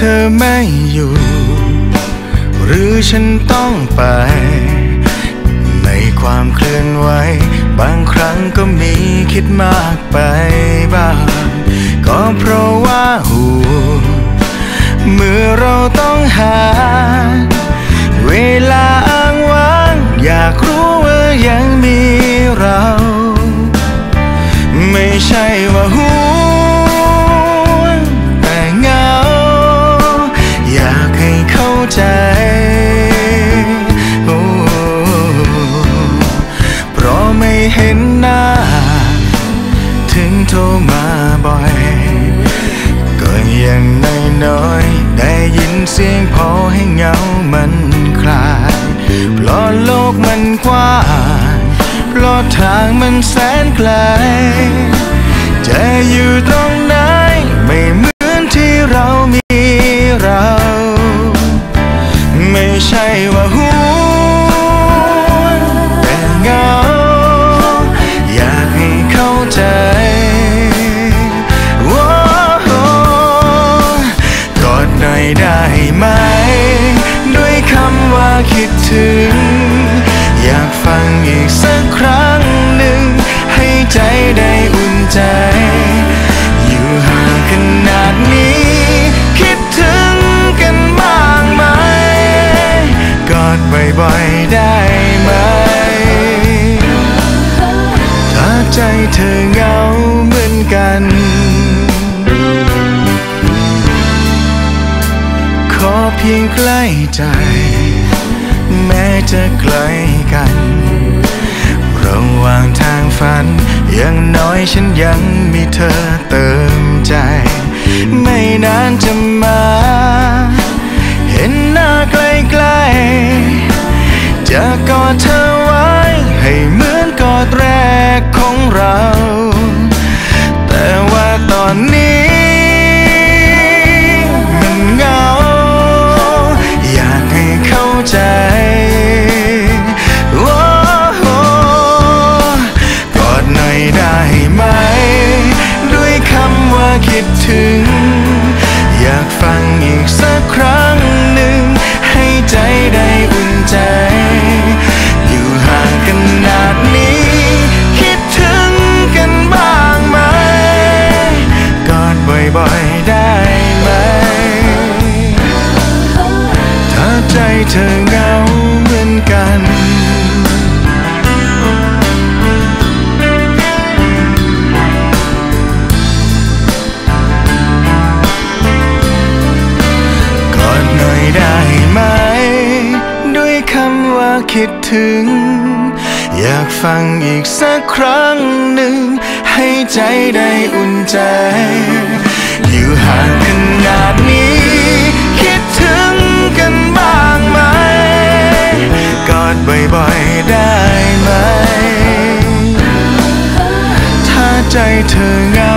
เธอไม่อยู่ หรือฉันต้องไป ในความเคลื่อนไหว บางครั้งก็มีคิดมากไปบ้าง ก็เพราะว่าหูเมื่อเราต้องหา เวลาอ้างว้าง อยากรู้ว่ายังมีเรา ไม่ใช่ว่าหู ใจเพราะไม่เห็นหน้า ถึงโทรมาบ่อย ก็ยังน้อยๆได้ยินเสียงพอให้เหงามันคลาย เพราะโลกมันกว้างเพราะทางมันแสนไกล จะอยู่ตรงไหน ได้ไหม ด้วยคำว่าคิดถึง อยากฟังอีกสักครั้ง พียงใกล้ใจ แม้จะไกลกัน ระหว่างทางฝัน อยังน้อยฉันยังมีเธอเติมใจ ไม่นานจะมา เห็นหน้าใกล้ๆจะกอดเธอไว้ ให้เหมือนกอดแรกของเรา สักครั้งหนึ่ง ให้ใจได้อุ่นใจ อยู่ห่างกันนาดนี้ คิดถึงกันบ้างไหม กอดบ่อยๆได้ไหม ถ้าใจเธอ คิดถึง อยากฟังอีกสักครั้งหนึ่ง ให้ใจได้อุ่นใจ อยู่ห่างกันนาดนี้ คิดถึงกันบ้างไหม กอดบ่อยๆได้ไหม ถ้าใจเธอเหงา